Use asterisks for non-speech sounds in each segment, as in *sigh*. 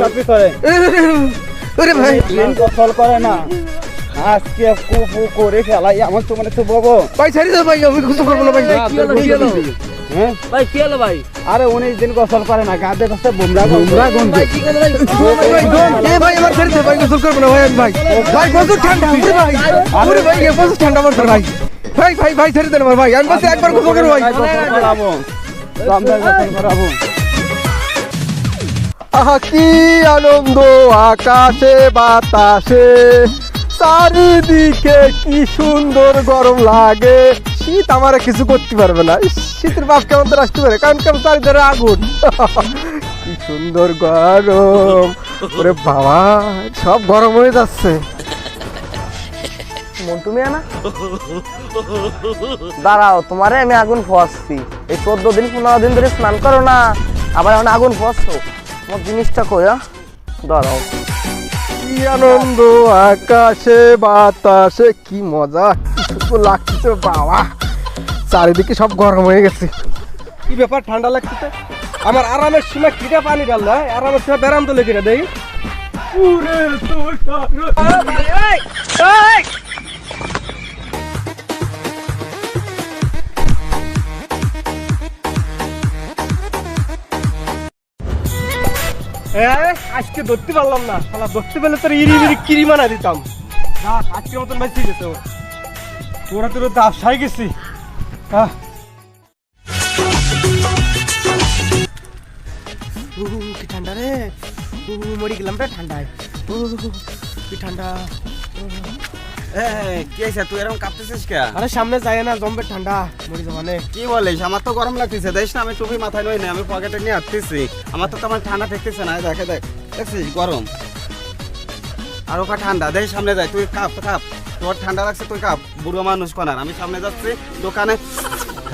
চাপি করে ওরে ভাই। দিন গোসল করে না। আজকে কুপু করে ফেলাই আমার তো মানে তো ববো ভাই ছাড়ি দাও ভাই আমি গোসল করব না ভাই। কি হলো, কি হলো? হ্যাঁ? ভাই কি হলো ভাই? আরে উনিশ দিন গোসল করে না গাঁদে কাছে বুমরা বুমরা গন্ধ। ভাই কি ভাই? আমার ছাড়ি ভাই গোসল করব না ভাই আমি ভাই। ভাই প্রচুর ঠান্ডা ওরে ভাই। ওরে ভাই এ প্রচুর ঠান্ডা পড়ছে ভাই। ভাই ভাই ভাই ছাড়ি দেন ভাই আমি একবার গোসল করব ভাই। গোসল করাবো। দমদার গোসল করাবো। আহা, কি আনন্দ আকাশে, বাতাসে। চারিদিকে কি সুন্দর গরম লাগে। শীত আমার কিছু করতে পারবে না। শীতের বাপ কেমন তো আসতে পারে? কারণ কেমন চারিধারে আগুন। *laughs* কি সুন্দর গরম। ওরে বাবা, সব গরম হয়ে যাচ্ছে। মন্টু মিয়া না? দাঁড়াও, তোমারে আমি আগুন ফোয়াচ্ছি এই চোদ্দ দিন, পনেরো দিন ধরে স্নান করো না। আবার এখন আগুন ফোয়াচ্ছো তোমার জিনিসটা কই হ্যাঁ? দাঁড়াও। কি আনন্দ আকাশে বাতাসে কি মজা লাগছে বাবা। চারিদিকে সব গরম হয়ে গেছে। কি ব্যাপার ঠান্ডা লাগছে আমার আরামের সময় কিটা পানি ডাললা আরামের সীমা বেরাম তো লেগে দেই আজকে ধরতে পারলাম না। শালা ধরতে পেলে তোর ইরি ইরি কিরি মানা দিতাম। না আজকের মতন ভাই গেছে ওরা তোরা দাস হাই গেছি। উহ, কি ঠান্ডা রে? মরি গেলাম রে ঠান্ডায়। কি ঠান্ডা। তুই এরকম কাঁপতেছিস কে আরে সামনে যায় না জম্বে ঠান্ডা মরি কি বলিস? আমার তো গরম লাগতেছে। দেখ না আমি টুপি মাথায় নই না আমি পকেটে নিয়ে আমার তো ঠান্ডা ঠেকতেছে না দেখে দেখ। দেখছিস গরম। আর ওখা ঠান্ডা। দেখ সামনে যাই তুই কাপ কাপ। তোর ঠান্ডা লাগছে তুই কাপ। বুড়ো মানুষ কনার আমি সামনে যাচ্ছি দোকানে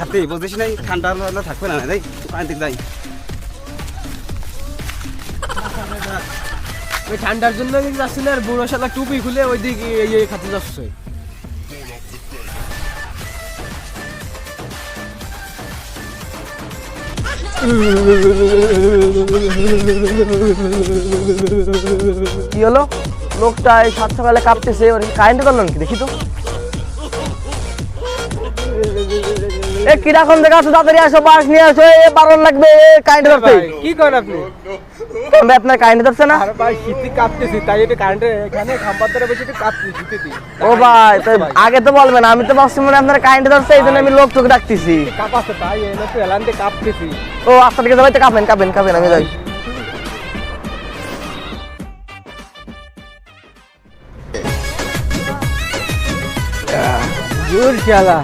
হাতে বুঝিস নাই ঠান্ডা থাকবে না দেখ। পানি যাই। ওই ঠান্ডার জন্য কিন্তু যাচ্ছি না আর বুড়ো শালা টুপি খুলে ওই দিকে ইয়ে খাতে যাচ্ছে। কি হলো? লোকটা এই সাত সকালে কাঁপতেছে ওর কারেন্ট ধরলো নাকি? দেখি তো। এ কীরকম দেখা আছো তাড়াতাড়ি আসো বাস নিয়ে আসো এ বারণ লাগবে কারেন্ট ধরতে কি করেন আপনি? আপনার কারেন্ট ধরছে না? আর ভাই শীতে কাঁপতেছি তাই এটা কারেন্টে এখানে খাম্বার ধরে বসে কাঁপছি শীতেতে ও ভাই তো আগে তো বলবেন আমি তো ভাবছি মনে আপনার কারেন্ট ধরছে এই জন্য আমি লোক তোকে ডাকতেছি। কাঁপাচ্ছে তাই এনে তো এলান্তে কাঁপতেছি। ও আস্তে থেকে যাবে তো কাঁপেন কাঁপেন কাঁপেন আমি যাই। জোর খেলা।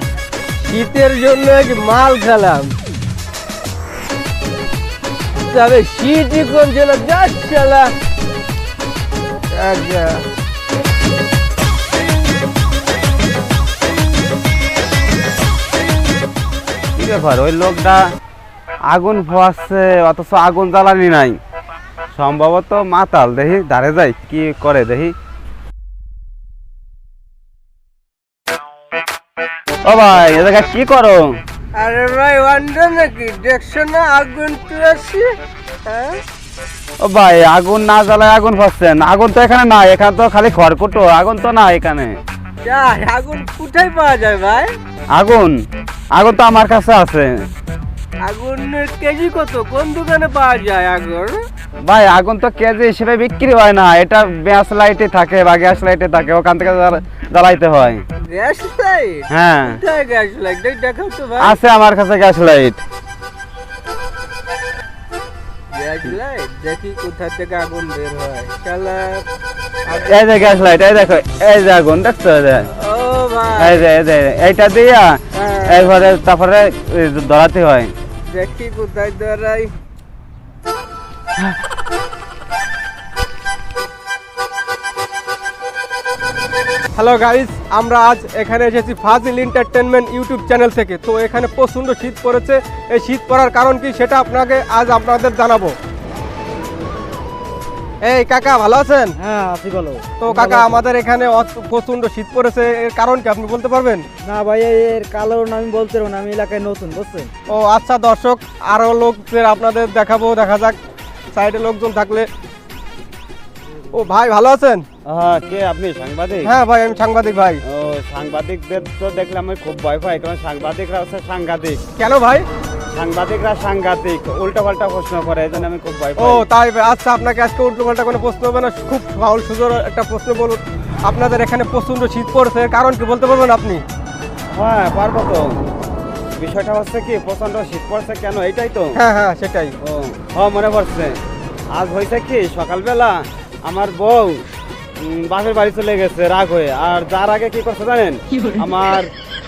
শীতের জন্য মাল খেলাম। তবে শীতই কমছে না খেলা আচ্ছা। কি ব্যাপার? ওই লোকটা আগুন ফোয়াচ্ছে অথচ আগুন জ্বালানি নাই। সম্ভবত মাতাল, দেখি দাঁড়ে যাই, কি করে দেখি। ও ভাই, এ কি করো? আরে ভাই ওয়ান্ডার নাকি? দেখছ না আগুন তুলেছি? হ্যাঁ? ও ভাই আগুন না জ্বালায় আগুন ফাঁসছেন। আগুন তো এখানে নাই এখানে তো খালি খড়কুটো। আগুন তো না এখানে। যাই আগুন কোথায় পাওয়া যায় ভাই? আগুন? আগুন তো আমার কাছে আছে। আগুনের কেজি কত? কোন দোকানে পাওয়া যায় আগুন? ভাই আগুন তো কেজি হিসেবে বিক্রি হয় না। এটা গ্যাস লাইটে থাকে বা গ্যাস লাইটে থাকে। ওখান থেকে জ্বালা- জ্বালাইতে হয়। Gas light? হ্যাঁ। Gas light? দেখাও তো ভাই। আছে আমার কাছে গ্যাস লাইট। Gas light? দেখি কোথা থেকে আগুন বের হয়। শালা এই যে গ্যাস লাইট এই দেখো এই যে আগুন দেখছ? ও ভাই। এই যে এই যে এইটা দিয়া হ্যাঁ। এরপরে তারপরে ধরাতে হয়। দেখি কোথায় দাঁড়াই হ্যালো গাইস আমরা আজ এখানে এসেছি ফাজিল এন্টারটেনমেন্ট ইউটিউব চ্যানেল থেকে। তো এখানে প্রচণ্ড শীত পড়েছে। এই শীত পড়ার কারণ কি সেটা আপনাকে আজ আপনাদের জানাব। এই কাকা ভালো আছেন? হ্যাঁ আছি তো কাকা আমাদের এখানে প্রচণ্ড শীত পড়েছে। এর কারণ কি আপনি বলতে পারবেন? না ভাই এর কালোর আমি বলতে পারব না। আমি এলাকায় নতুন বুঝছেন? ও আচ্ছা দর্শক আরও লোকদের আপনাদের দেখাবো। দেখা যাক সাইডে লোকজন থাকলে ও ভাই ভালো আছেন? হ্যাঁ কে আপনি সাংবাদিক? হ্যাঁ ভাই আমি সাংবাদিক ভাই। ও সাংবাদিকদের তো দেখলে আমি খুব ভয় পাই কারণ সাংবাদিকরা হচ্ছে সাংঘাতিক। কেন ভাই? সাংবাদিকরা সাংঘাতিক উল্টা পাল্টা প্রশ্ন করে এই জন্য আমি খুব ভয় ও তাই। আচ্ছা আপনাকে আজকে উল্টো পাল্টা কোনো প্রশ্ন হবে না খুব সহজ সুন্দর একটা প্রশ্ন বলুন। আপনাদের এখানে প্রচণ্ড শীত পড়ছে কারণ কি বলতে পারবেন আপনি? হ্যাঁ পারব তো। বিষয়টা হচ্ছে কি প্রচণ্ড শীত পড়ছে কেন এইটাই তো। হ্যাঁ হ্যাঁ সেটাই। ও হ্যাঁ মনে পড়ছে। আজ হয়েছে কি সকালবেলা আমার বউ বাপের বাড়ি চলে গেছে রাগ হয়ে। আর যার আগে কি করছে জানেন? আমার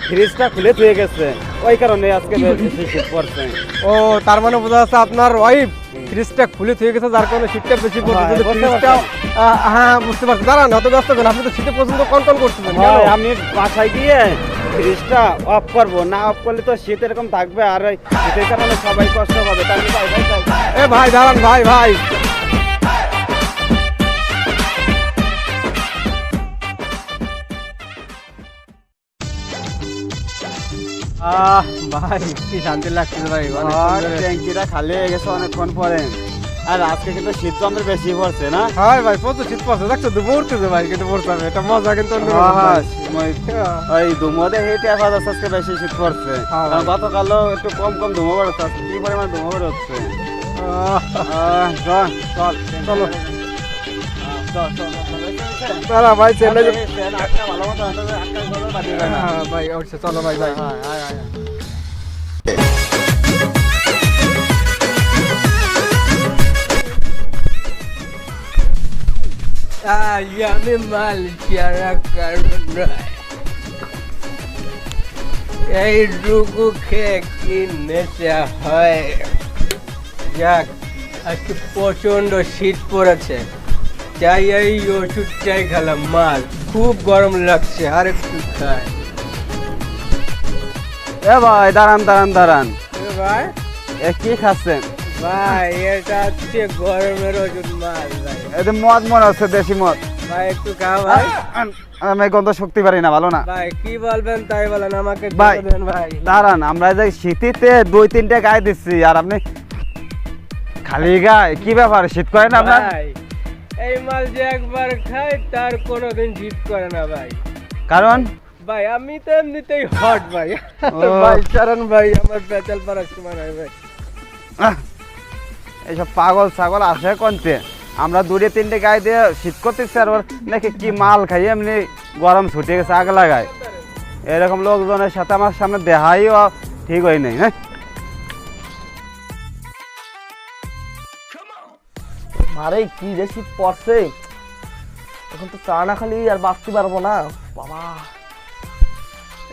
ফ্রিজটা খুলে ধুয়ে গেছে। ওই কারণে আজকে পড়ছে। ও তার মানে বোঝা যাচ্ছে আপনার ওয়াইফ ফ্রিজটা খুলে থেকে গেছে যার কারণে শীতটা বেশি পড়ছে। হ্যাঁ, ফ্রিজটা হ্যাঁ বুঝতে পারছি। দাঁড়ান অত ব্যস্ত হবেন আপনি তো শীতে পর্যন্ত কন্ট্রোল করতেছেন আমি বাসায় গিয়ে ফ্রিজটা অফ করব। না অফ করলে তো শীত এরকম থাকবে আর ওই শীতের কারণে সবাই কষ্ট পাবে। বাই যাই। এ ভাই দাঁড়ান ভাই ভাই। আহ ভাই কি শান্তি লাগছে ভাই ট্যাঙ্কিটা খালি হয়ে গেছে অনেকক্ষণ পরে। আর আজকে কিন্তু শীত তো আমাদের বেশি পড়ছে না? হয় ভাই প্রচুর শীত পড়ছে। দেখছ পড়তেছে ভাই কিন্তু এটা মজা কিন্তু ওই- হেঁটে এখন আজকে বেশি শীত পড়ছে। হ্যাঁ, গতকালও একটু কম কম ধুমো বেরোচ্ছে কি পরিমাণ ধুমো বেরোচ্ছে চল চল চলো। আহ, চল, চল, চল। ভাই ভাই চলো ভাই ভাই। আমি মাল চারা কারণ নয় এইটুকু খেয়ে কি নেশা হয়? যাক আজকে প্রচণ্ড শীত পড়েছে। তাই এই ওষুধটাই খেলাম মাল। খুব গরম লাগছে আর একটু খাই। এ ভাই দাঁড়ান দাঁড়ান দাঁড়ান। এ ভাই। এ কি খাচ্ছেন? ভাই এটা হচ্ছে গরমের ওষুধ মাল ভাই। এতে মদ মনে হচ্ছে দেশি মদ। ভাই একটু খাও ভাই। আমি গন্ধ শক্তি পারি না ভালো না। ভাই কি বলবেন তাই বলেন আমাকে ভাই। ভাই। দাঁড়ান আমরা যে শীতিতে দুই তিনটে গায়ে দিচ্ছি আর আপনি খালি গায়ে কি ব্যাপার? শীত করে না আপনার? ভাই এই মাল যে একবার খাই তার কোনোদিন জিত করে না ভাই। কারণ? ভাই আমি তো এমনিতেই হট ভাই। ভাই চারণ ভাই আমার পেঁচাল পাড়ার সময় নয় ভাই। এইসব পাগল ছাগল আসে কোনতে? আমরা দুটো তিনটে গায়ে দিয়ে শীত করতেছি আর ওর নাকি কি মাল খাই এমনি গরম ছুটে গেছে আগ লাগায়। এরকম লোকজনের সাথে আমার সামনে দেখাইও ঠিক হয় নাই হ্যাঁ? আরে কি শীত পড়ছে। এখন তো চা না খালি আর বাঁচতে পারব না। বাবা।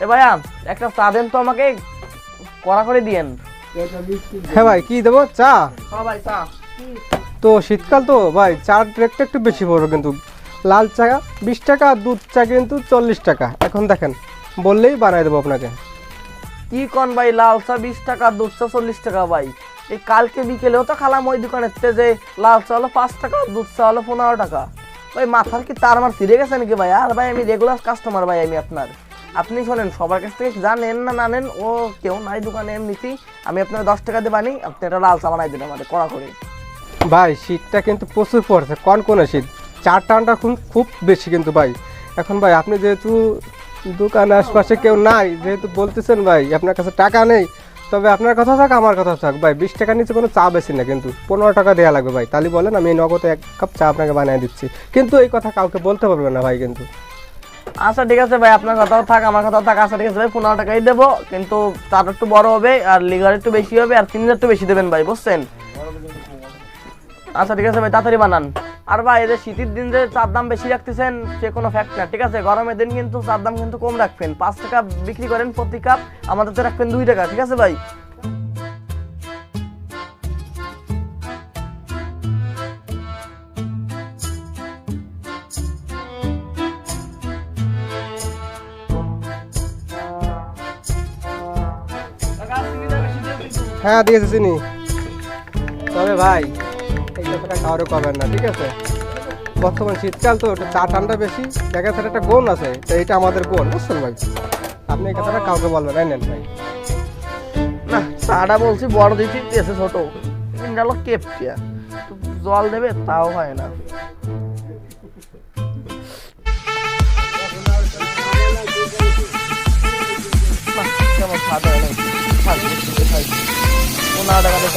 এ ভাইয়া একটা চা দেন তো আমাকে। কড়া করে দিয়েন। হ্যাঁ ভাই কি দেবো? চা? হ্যাঁ ভাই চা। তো শীতকাল তো ভাই চার রেটটা একটু বেশি পড়বে কিন্তু। লাল চা বিশ টাকা আর দুধ চা কিন্তু চল্লিশ টাকা। এখন দেখেন বললেই বানাই দেবো আপনাকে। কি কন ভাই লাল চা বিশ টাকা চা চল্লিশ টাকা ভাই। এই কালকে বিকেলেও তো খালাম ওই দোকানের থেকে যে লাল চা হলো পাঁচ টাকা, দুধ চা হলো পনেরো টাকা। ভাই, মাথার কি তার আমার ফিরে গেছে নাকি ভাই? আর ভাই, আমি রেগুলার কাস্টমার ভাই আমি আপনার। আপনি শোনেন, সবার কাছ থেকে জানেন না না নেন ও কেউ নাই দোকানে এমনিতেই। আমি আপনার দশ টাকা দিয়ে বানি আপনি একটা লাল চা বানাই দিন আমাদের কড়া করে ভাই, শীতটা কিন্তু প্রচুর পড়ছে, কন কোনে শীত? চার টানটা খুব বেশি কিন্তু ভাই। এখন ভাই, আপনি যেহেতু দোকানের আশপাশে কেউ নাই, যেহেতু বলতেছেন ভাই, আপনার কাছে টাকা নেই, তবে আপনার কথা থাক, আমার কথা থাক। ভাই, বিশ টাকার নিচে কোনো চা বেশি না, কিন্তু পনেরো টাকা দেওয়া লাগবে ভাই। তাহলে বলেন, আমি নগদে এক কাপ চা আপনাকে বানিয়ে দিচ্ছি। কিন্তু এই কথা কাউকে বলতে পারবে না ভাই, কিন্তু। আচ্ছা ঠিক আছে ভাই, আপনার কথাও থাক, আমার কথাও থাক। আচ্ছা ঠিক আছে ভাই, পনেরো টাকাই দেবো, কিন্তু চাটা একটু বড় হবে, আর লিগার একটু বেশি হবে, আর চিনিটা একটু বেশি দেবেন ভাই, বুঝছেন? আচ্ছা ঠিক আছে ভাই, তাড়াতাড়ি বানান। আর ভাই এদের শীতের দিন যে চার দাম বেশি রাখতেছেন, সে কোনো ফ্যাক্ট না, ঠিক আছে? গরমের দিন কিন্তু চার দাম কিন্তু কম রাখবেন। পাঁচ টাকা বিক্রি করেন প্রতি কাপ আমাদের তো রাখবেন দুই টাকা, ঠিক আছে ভাই? হ্যাঁ দিয়েছে চিনি। তবে ভাই কারও করবেন না, ঠিক আছে? বর্তমান শীতকাল তো চা ঠান্ডা বেশি, দেখা যাচ্ছে একটা গোন আছে, তো এটা আমাদের গোন বুঝছেন ভাই? আপনি এই কথাটা কাউকে বলবেন না নেন ভাই। না, চাটা বলছি, বড় দিচ্ছি এসে ছোট। লোক কেপটিয়া জল দেবে, তাও হয় না। কেমন না পনেরো টাকাতে